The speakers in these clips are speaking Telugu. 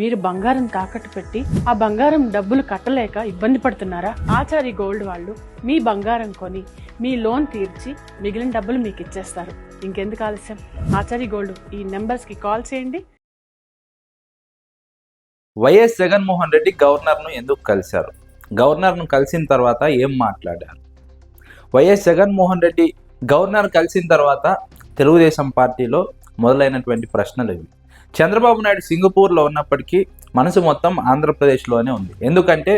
మీరు బంగారం తాకట్టు పెట్టి ఆ బంగారం డబ్బులు కట్టలేక ఇబ్బంది పడుతున్నారా? ఆచారి గోల్డ్ వాళ్ళు మీ బంగారం కొని మీ లోన్ తీర్చి మిగిలిన డబ్బులు మీకు ఇచ్చేస్తారు. ఇంకెందుకు ఆలస్యం? ఆచారి గోల్డ్ ఈ నెంబర్స్కి కాల్ చేయండి. వైఎస్ జగన్మోహన్ రెడ్డి గవర్నర్ను ఎందుకు కలిశారు? గవర్నర్ను కలిసిన తర్వాత ఏం మాట్లాడారు? వైఎస్ జగన్మోహన్ రెడ్డి గవర్నర్ కలిసిన తర్వాత తెలుగుదేశం పార్టీలో మొదలైనటువంటి ప్రశ్నలు ఇవి. చంద్రబాబు నాయుడు సింగపూర్లో ఉన్నప్పటికీ మనసు మొత్తం ఆంధ్రప్రదేశ్లోనే ఉంది. ఎందుకంటే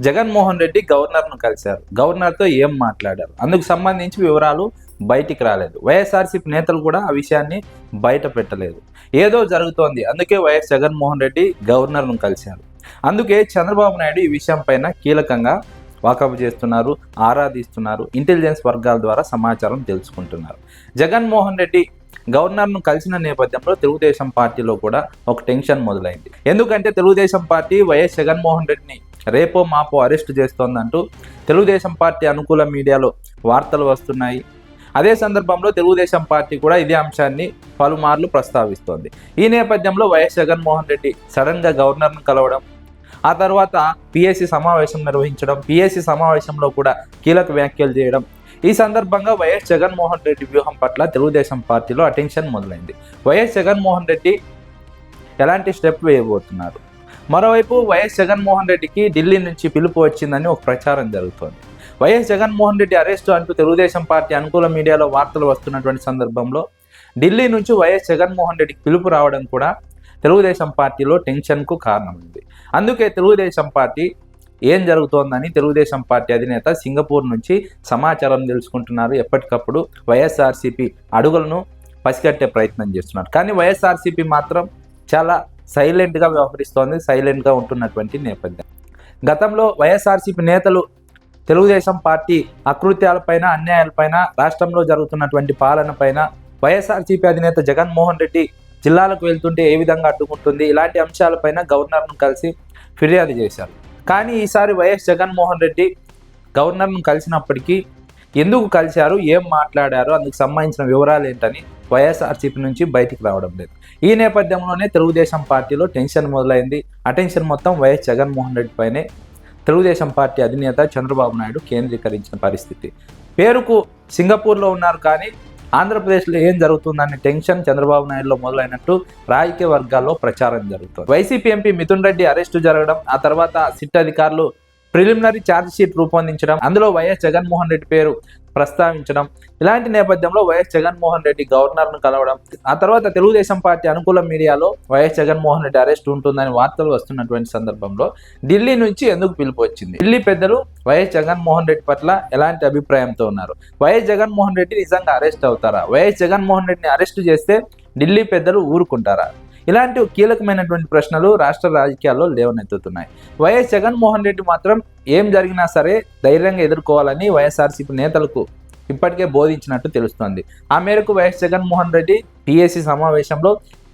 జగన్మోహన్ రెడ్డి గవర్నర్ను కలిశారు. గవర్నర్తో ఏం మాట్లాడారు? అందుకు సంబంధించి వివరాలు బయటికి రాలేదు. వైఎస్ఆర్సీపీ నేతలు కూడా ఆ విషయాన్ని బయట పెట్టలేదు. ఏదో జరుగుతోంది. అందుకే వైఎస్ జగన్మోహన్ రెడ్డి గవర్నర్ను కలిశారు. అందుకే చంద్రబాబు నాయుడు ఈ విషయం పైన కీలకంగా వాకప్ చేస్తున్నారు ఆరాధిస్తున్నారు ఇంటెలిజెన్స్ వర్గాల ద్వారా సమాచారం తెలుసుకుంటున్నారు. జగన్మోహన్ రెడ్డి గవర్నర్ను కలిసిన నేపథ్యంలో తెలుగుదేశం పార్టీలో కూడా ఒక టెన్షన్ మొదలైంది. ఎందుకంటే తెలుగుదేశం పార్టీ వైఎస్ జగన్మోహన్ రెడ్డిని రేపో మాపో అరెస్ట్ చేస్తోందంటూ తెలుగుదేశం పార్టీ అనుకూల మీడియాలో వార్తలు వస్తున్నాయి. అదే సందర్భంలో తెలుగుదేశం పార్టీ కూడా ఇదే అంశాన్ని పలుమార్లు ప్రస్తావిస్తోంది. ఈ నేపథ్యంలో వైఎస్ జగన్మోహన్ రెడ్డి సడన్గా గవర్నర్ను కలవడం ఆ తర్వాత పిఎస్సి సమావేశం నిర్వహించడం పిఎస్సి సమావేశంలో కూడా కీలక వ్యాఖ్యలు చేయడం ఈ సందర్భంగా వైఎస్ జగన్మోహన్ రెడ్డి వ్యూహం పట్ల తెలుగుదేశం పార్టీలో అటెన్షన్ మొదలైంది. వైఎస్ జగన్మోహన్ రెడ్డి ఎలాంటి స్టెప్ వేయబోతున్నారు? మరోవైపు వైఎస్ జగన్మోహన్ రెడ్డికి ఢిల్లీ నుంచి పిలుపు వచ్చిందని ఒక ప్రచారం జరుగుతోంది. వైఎస్ జగన్మోహన్ రెడ్డి అరెస్టు అంటూ తెలుగుదేశం పార్టీ అనుకూల మీడియాలో వార్తలు వస్తున్నటువంటి సందర్భంలో ఢిల్లీ నుంచి వైఎస్ జగన్మోహన్ రెడ్డికి పిలుపు రావడం కూడా తెలుగుదేశం పార్టీలో టెన్షన్కు కారణమైంది. అందుకే తెలుగుదేశం పార్టీ ఏం జరుగుతోందని తెలుగుదేశం పార్టీ అధినేత సింగపూర్ నుంచి సమాచారం తెలుసుకుంటున్నారు. ఎప్పటికప్పుడు వైఎస్ఆర్సీపీ అడుగులను పసిగట్టే ప్రయత్నం చేస్తున్నారు. కానీ వైఎస్ఆర్సీపీ మాత్రం చాలా సైలెంట్గా వ్యవహరిస్తోంది సైలెంట్గా ఉంటున్నటువంటి నేపథ్యం. గతంలో వైఎస్ఆర్సీపీ నేతలు తెలుగుదేశం పార్టీ అకృత్యాలపైన అన్యాయాలపైన రాష్ట్రంలో జరుగుతున్నటువంటి పాలనపైన వైఎస్ఆర్సీపీ అధినేత జగన్మోహన్ రెడ్డి జిల్లాలకు వెళ్తుంటే ఏ విధంగా అడ్డుకుంటుంది ఇలాంటి అంశాలపైన గవర్నర్ను కలిసి ఫిర్యాదు చేశారు. కానీ ఈసారి వైఎస్ జగన్మోహన్ రెడ్డి గవర్నర్ను కలిసినప్పటికీ ఎందుకు కలిశారు ఏం మాట్లాడారు అందుకు సంబంధించిన వివరాలు ఏంటని వైఎస్ఆర్సీపీ నుంచి బయటికి రావడం లేదు. ఈ నేపథ్యంలోనే తెలుగుదేశం పార్టీలో టెన్షన్ మొదలైంది. అటెన్షన్ మొత్తం వైఎస్ జగన్మోహన్ రెడ్డి పైనే. తెలుగుదేశం పార్టీ అధినేత చంద్రబాబు నాయుడు కేంద్రీకరించిన పరిస్థితి. పేరుకు సింగపూర్లో ఉన్నారు కానీ ఆంధ్రప్రదేశ్లో ఏం జరుగుతుందనే టెన్షన్ చంద్రబాబు నాయుడులో మొదలైనట్టు రాజకీయ వర్గాల్లో ప్రచారం జరుగుతుంది. YCP MP Mithun Reddy arrest జరగడం ఆ తర్వాత సిట్ అధికారులు ప్రిలిమినరీ ఛార్జ్ షీట్ రూపొందించడం అందులో వైఎస్ జగన్మోహన్ రెడ్డి పేరు ప్రస్తావించడం. ఇలాంటి నేపథ్యంలో వైఎస్ జగన్మోహన్ రెడ్డి గవర్నర్ను కలవడం ఆ తర్వాత తెలుగుదేశం పార్టీ అనుకూల మీడియాలో వైఎస్ జగన్మోహన్ రెడ్డి అరెస్ట్ ఉంటుందని వార్తలు వస్తున్నటువంటి సందర్భంలో ఢిల్లీ నుంచి ఎందుకు పిలుపు వచ్చింది? ఢిల్లీ పెద్దలు వైఎస్ జగన్మోహన్ రెడ్డి పట్ల ఎలాంటి అభిప్రాయంతో ఉన్నారు? వైఎస్ జగన్మోహన్ రెడ్డి నిజంగా అరెస్ట్ అవుతారా? వైఎస్ జగన్మోహన్ రెడ్డిని అరెస్ట్ చేస్తే ఢిల్లీ పెద్దలు ఊరుకుంటారా? ఇలాంటి కీలకమైనటువంటి ప్రశ్నలు రాష్ట్ర రాజకీయాల్లో లేవనెత్తుతున్నాయి. వైఎస్ జగన్మోహన్ రెడ్డి మాత్రం ఏం జరిగినా సరే ధైర్యంగా ఎదుర్కోవాలని వైఎస్ఆర్సీపీ నేతలకు ఇప్పటికే బోధించినట్టు తెలుస్తోంది. ఆ మేరకు వైఎస్ జగన్మోహన్ రెడ్డి టీఎస్సీ సమావేశంలో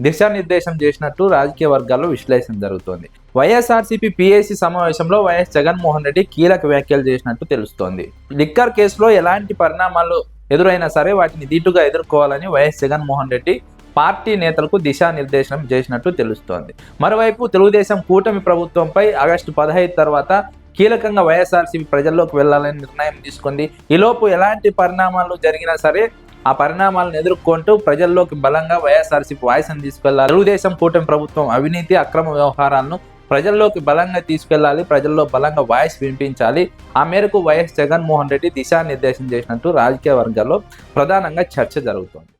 దిశానిర్దేశం చేసినట్టు రాజకీయ వర్గాల్లో విశ్లేషణ జరుగుతోంది. వైఎస్ఆర్సీపీ పిఎస్సి సమావేశంలో వైఎస్ జగన్మోహన్ రెడ్డి కీలక వ్యాఖ్యలు చేసినట్టు తెలుస్తోంది. లిక్కర్ కేసులో ఎలాంటి పరిణామాలు ఎదురైనా సరే వాటిని దీటుగా ఎదుర్కోవాలని వైఎస్ జగన్మోహన్ రెడ్డి పార్టీ నేతలకు దిశానిర్దేశనం చేసినట్టు తెలుస్తోంది. మరోవైపు తెలుగుదేశం కూటమి ప్రభుత్వంపై ఆగస్టు పదహైదు తర్వాత కీలకంగా వైఎస్ఆర్సీపీ ప్రజల్లోకి వెళ్ళాలని నిర్ణయం తీసుకుంది. ఈలోపు ఎలాంటి పరిణామాలు జరిగినా సరే ఆ పరిణామాలను ఎదుర్కొంటూ ప్రజల్లోకి బలంగా వైఎస్ఆర్సీపీ వాయిస్ని తీసుకెళ్ళాలి. తెలుగుదేశం కూటమి ప్రభుత్వం అవినీతి అక్రమ వ్యవహారాలను ప్రజల్లోకి బలంగా తీసుకెళ్ళాలి. ప్రజల్లో బలంగా వాయిస్ వినిపించాలి. ఆ మేరకు వైఎస్ జగన్మోహన్ రెడ్డి దిశానిర్దేశం చేసినట్టు రాజకీయ వర్గాల్లో ప్రధానంగా చర్చ జరుగుతోంది.